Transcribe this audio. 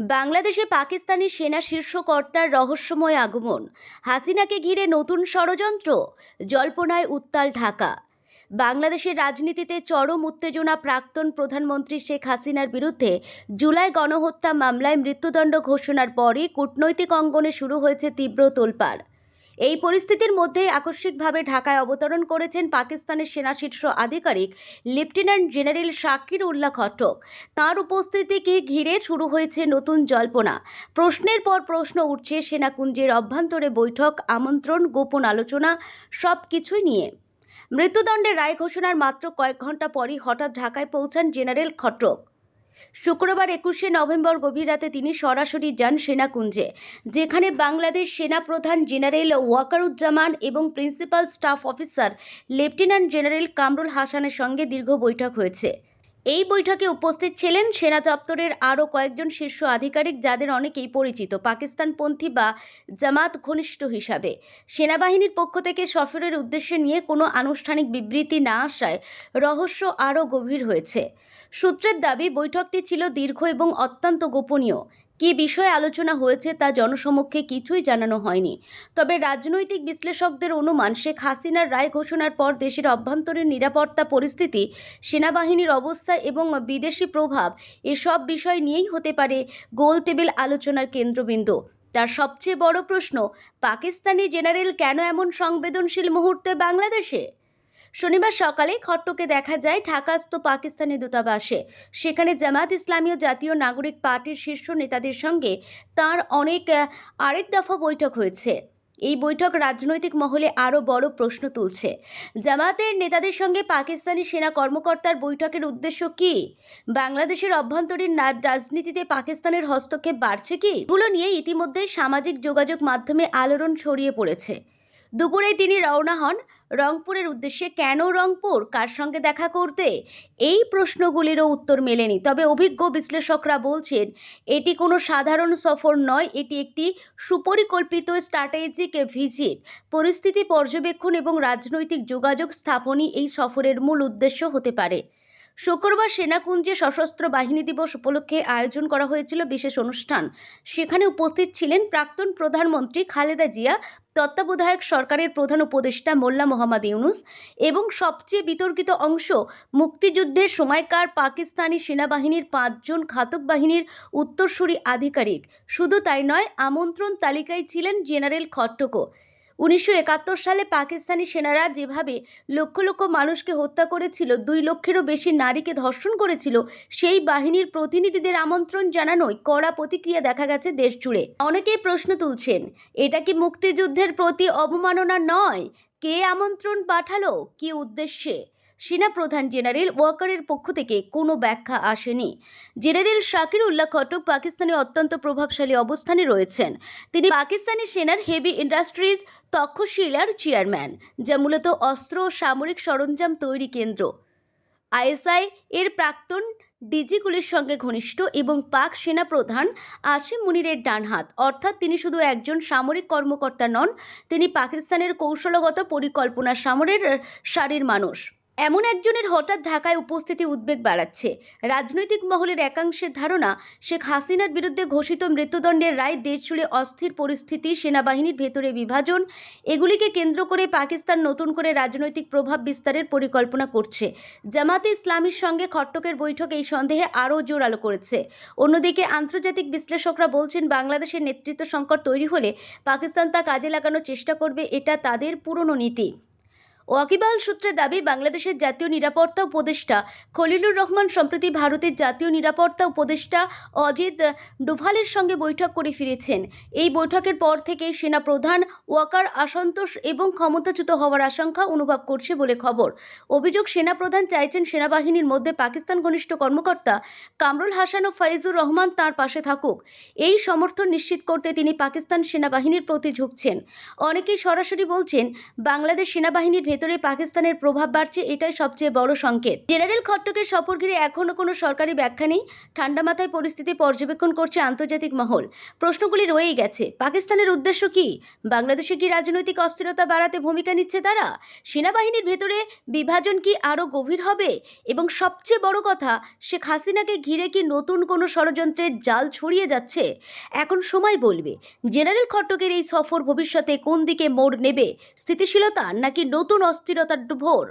বাংলাদেশে পাকিস্তানি সেনা শীর্ষকর্তার রহস্যময় আগমন। হাসিনাকে ঘিরে নতুন ষড়যন্ত্র। জল্পনায় উত্তাল ঢাকা। বাংলাদেশের রাজনীতিতে চরম উত্তেজনা প্রাক্তন প্রধানমন্ত্রী শেখ হাসিনার বিরুদ্ধে জুলাই গণহত্যা মামলায় মৃত্যুদণ্ড ঘোষণার পরই কূটনৈতিক অঙ্গনে শুরু হয়েছে তীব্র তোলপাড়। এই পরিস্থিতির মধ্যেই আকস্মিকভাবে ঢাকায় অবতরণ করেছেন পাকিস্তানের সেনা শীর্ষ আধিকারিক লেফটেন্যান্ট জেনারেল শাকির উল্লাহ খটক তার উপস্থিতিকে ঘিরে শুরু হয়েছে নতুন জল্পনা। প্রশ্নের পর প্রশ্ন উঠছে সেনাকুঞ্জের অভ্যন্তরে বৈঠক, আমন্ত্রণ, গোপন আলোচনা সব কিছুই নিয়ে। মৃত্যুদণ্ডের রায় ঘোষণার মাত্র কয়েক ঘণ্টা পরই হঠাৎ ঢাকায় পৌঁছান জেনারেল খটক শুক্রবার একুশে নভেম্বর গভীর রাতে তিনি সরাসরি যান সেনাকুঞ্জে, যেখানে বাংলাদেশ সেনা প্রধান জেনারেল ওয়াকারুজ্জামান এবং principal staff officer lieutenant general Kamrul হাসানের সঙ্গে দীর্ঘ বৈঠক হয়েছে। এই বৈঠকে উপস্থিত ছিলেন সেনা দপ্তরের আরও কয়েকজন শীর্ষ আধিকারিক যাদের অনেকেই পরিচিত, পাকিস্তানপন্থী বা জামাত ঘনিষ্ঠ হিসাবে। সেনাবাহিনীর পক্ষ থেকে সফরের উদ্দেশ্য নিয়ে কোনো আনুষ্ঠানিক বিবৃতি না আসায় রহস্য আরও গভীর হয়েছে। সূত্রের দাবি, বৈঠকটি ছিল দীর্ঘ এবং অত্যন্ত গোপনীয়। কী বিষয়ে আলোচনা হয়েছে তা জনসমক্ষে কিছুই জানানো হয়নি। তবে রাজনৈতিক বিশ্লেষকদের অনুমান, শেখ হাসিনার রায় ঘোষণার পর দেশের অভ্যন্তরীণ নিরাপত্তা পরিস্থিতি, সেনাবাহিনীর অবস্থা এবং বিদেশি প্রভাব এসব বিষয় নিয়েই হতে পারে গোল টেবিল আলোচনার কেন্দ্রবিন্দু। তার সবচেয়ে বড় প্রশ্ন, পাকিস্তানি জেনারেল কেন এমন সংবেদনশীল মুহূর্তে বাংলাদেশে? শনিবার সকালে খট্টকে দেখা যায় ঢাকাস্থ পাকিস্তানি দূতাবাসে। সেখানে জামাত ইসলামী ও জাতীয় নাগরিক পার্টির শীর্ষ নেতাদের সঙ্গে তার অনেক আরেক দফা বৈঠক হয়েছে। এই বৈঠক রাজনৈতিক মহলে আরও বড় প্রশ্ন তুলছে। জামাতের নেতাদের সঙ্গে পাকিস্তানি সেনা কর্মকর্তার বৈঠকের উদ্দেশ্য কি? বাংলাদেশের অভ্যন্তরীণ রাজনীতিতে পাকিস্তানের হস্তক্ষেপ বাড়ছে কি? এগুলো নিয়ে ইতিমধ্যে সামাজিক যোগাযোগ মাধ্যমে আলোড়ন ছড়িয়ে পড়েছে। দুপুরে তিনি রওনা হন রংপুরের উদ্দেশ্যে, কেন রংপুর? কার সঙ্গে দেখা করতে? এই প্রশ্নগুলিরও উত্তর মেলেনি। তবে অভিজ্ঞ বিশ্লেষকরা বলছেন, এটি কোনো সাধারণ সফর নয়, এটি একটি সুপরিকল্পিত স্ট্র্যাটেজিক ভিজিট। পরিস্থিতি পর্যবেক্ষণ এবং রাজনৈতিক যোগাযোগ স্থাপনই এই সফরের মূল উদ্দেশ্য হতে পারে। শুক্রবার সেনাকুঞ্জে সশস্ত্র বাহিনী দিবস উপলক্ষে আয়োজন করা হয়েছিল বিশেষ অনুষ্ঠান। সেখানে উপস্থিত ছিলেন প্রাক্তন প্রধানমন্ত্রী খালেদা জিয়া, তত্ত্বাবধায়ক সরকারের প্রধান উপদেষ্টা মোল্লা মোহাম্মদ ইউনুস এবং সবচেয়ে বিতর্কিত অংশ মুক্তিযুদ্ধের সময়কার পাকিস্তানি সেনাবাহিনীর পাঁচজন ঘাতক বাহিনীর উত্তরসূরি আধিকারিক। শুধু তাই নয়, আমন্ত্রণ তালিকায় ছিলেন জেনারেল খট্টকও উনিশশো একাত্তর সালে পাকিস্তানি সেনারা যেভাবে লক্ষ লক্ষ মানুষকে হত্যা করেছিল, দুই লক্ষেরও বেশি নারীকে ধর্ষণ করেছিল, সেই বাহিনীর প্রতিনিধিদের আমন্ত্রণ জানানোয় কড়া প্রতিক্রিয়া দেখা গেছে দেশ জুড়ে। অনেকেই প্রশ্ন তুলছেন, এটা কি মুক্তিযুদ্ধের প্রতি অবমাননা নয়? কে আমন্ত্রণ পাঠালো? কি উদ্দেশ্যে? সেনা প্রধান জেনারেল ওয়াকারের পক্ষ থেকে কোনো ব্যাখ্যা আসেনি। জেনারেল শাকির উল্লাহ খটক পাকিস্তানে অত্যন্ত প্রভাবশালী অবস্থানে রয়েছেন। তিনি পাকিস্তানি সেনার হেভি ইন্ডাস্ট্রিজ তক্ষশিলার চেয়ারম্যান, যা মূলত অস্ত্র ও সামরিক সরঞ্জাম তৈরি কেন্দ্র। আইএসআই এর প্রাক্তন ডিজিগুলির সঙ্গে ঘনিষ্ঠ এবং পাক সেনা প্রধান আসিম মুনিরের ডান হাত অর্থাৎ তিনি শুধু একজন সামরিক কর্মকর্তা নন, তিনি পাকিস্তানের কৌশলগত পরিকল্পনা সামরের সারির মানুষ। এমন একজনের হঠাৎ ঢাকায় উপস্থিতি উদ্বেগ বাড়াচ্ছে। রাজনৈতিক মহলের একাংশের ধারণা, শেখ হাসিনার বিরুদ্ধে ঘোষিত মৃত্যুদণ্ডের রায় দেশ জুড়ে অস্থির পরিস্থিতি, সেনাবাহিনীর ভেতরে বিভাজন, এগুলিকে কেন্দ্র করে পাকিস্তান নতুন করে রাজনৈতিক প্রভাব বিস্তারের পরিকল্পনা করছে। জামাতে ইসলামীর সঙ্গে খট্টকের বৈঠক এই সন্দেহে আরও জোরালো করেছে। অন্যদিকে আন্তর্জাতিক বিশ্লেষকরা বলছেন, বাংলাদেশের নেতৃত্ব সংকট তৈরি হলে পাকিস্তান তা কাজে লাগানোর চেষ্টা করবে, এটা তাদের পুরনো নীতি। ওয়াকিবাল সূত্রে দাবি, বাংলাদেশের জাতীয় নিরাপত্তা উপদেষ্টা খলিলুর রহমান সম্প্রতি ভারতের জাতীয় নিরাপত্তা উপদেষ্টা অজিত ডোভালের সঙ্গে বৈঠক করে ফিরেছেন। এই বৈঠকের পর থেকে সেনা প্রধান ওয়াকার অসন্তোষ এবং ক্ষমতাচ্যুত হওয়ার আশঙ্কা অনুভব করছে বলে খবর। অভিযোগ সেনা প্রধান চাইছেন সেনাবাহিনীর মধ্যে পাকিস্তান ঘনিষ্ঠ কর্মকর্তা কামরুল হাসান ও ফাইজুর রহমান তার পাশে থাকুক। এই সমর্থন নিশ্চিত করতে তিনি পাকিস্তান সেনাবাহিনীর প্রতি ঝুঁকছেন। অনেকেই সরাসরি বলছেন, বাংলাদেশ সেনাবাহিনীর ভেতর পাকিস্তানের প্রভাব বাড়ছে, এটাই সবচেয়ে বড় সংকেত। জেনারেল খট্টকের সফর ঘিরে এখনও কোনো সরকারি ব্যাখ্যা নেই। ঠান্ডা মাথায় পরিস্থিতি পর্যবেক্ষণ করছে আন্তর্জাতিক মহল। প্রশ্নগুলি রয়েই গেছে, পাকিস্তানের উদ্দেশ্য কি? বাংলাদেশে কি রাজনৈতিক অস্থিরতা বাড়াতে ভূমিকা নিচ্ছে তারা? সেনাবাহিনীর ভেতরে বিভাজন কি আরও গভীর হবে? এবং সবচেয়ে বড় কথা, শেখ হাসিনাকে ঘিরে কি নতুন কোনো ষড়যন্ত্রের জাল ছড়িয়ে যাচ্ছে? এখন সময় বলবে, জেনারেল খট্টকের এই সফর ভবিষ্যতে কোন দিকে মোড় নেবে? স্থিতিশীলতা নাকি নতুন অস্থিরতার ভোর।